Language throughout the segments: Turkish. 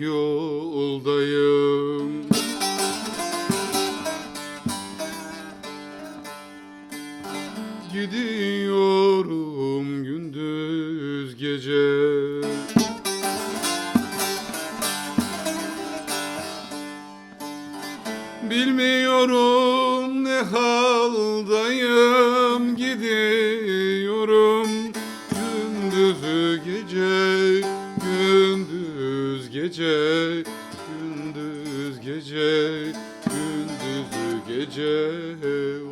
yoldayım. Gidiyorum gündüz gece. Bilmiyorum ne haldayım. Gidiyorum gündüzü gece gece gündüz gece gündüzü gece oh.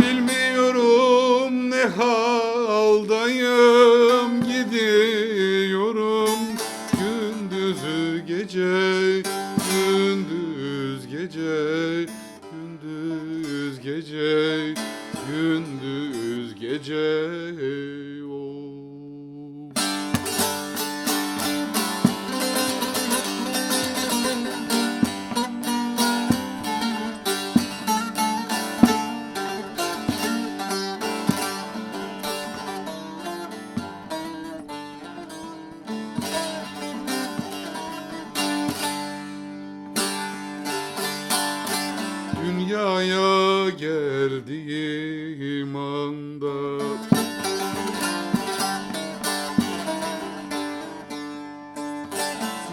Bilmiyorum ne haldayım gidiyorum gündüzü gece gündüz gece gündüz gece gündüz gece Dünyaya geldiğim anda.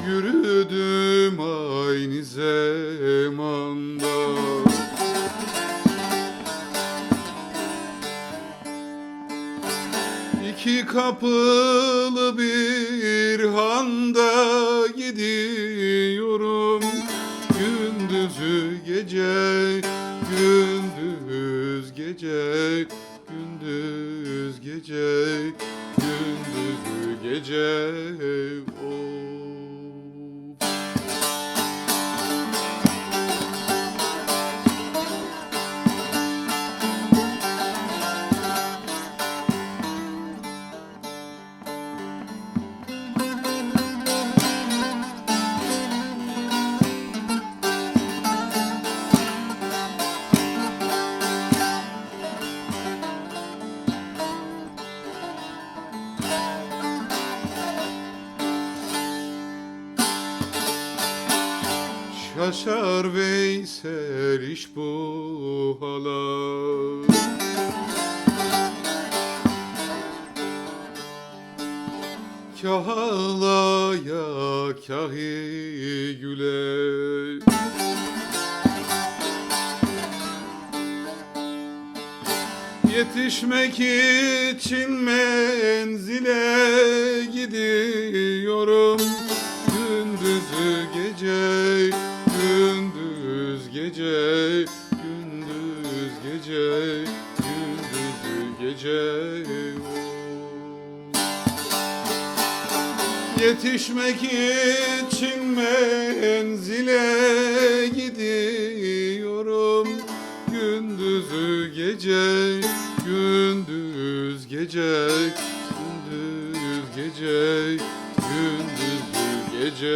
Yürüdüm aynı zamanda. İki kapılı bir handa gidiyorum. Gündüzü gece, gündüzü gece Şaşar Veysel iş bu hala Kah ağlaya kahi güle Yetişmek için menzile gece, gündüzü gece. Yetişmek için menzile gidiyorum Gündüzü gece, gündüz gece Gündüz gece, gündüzü gece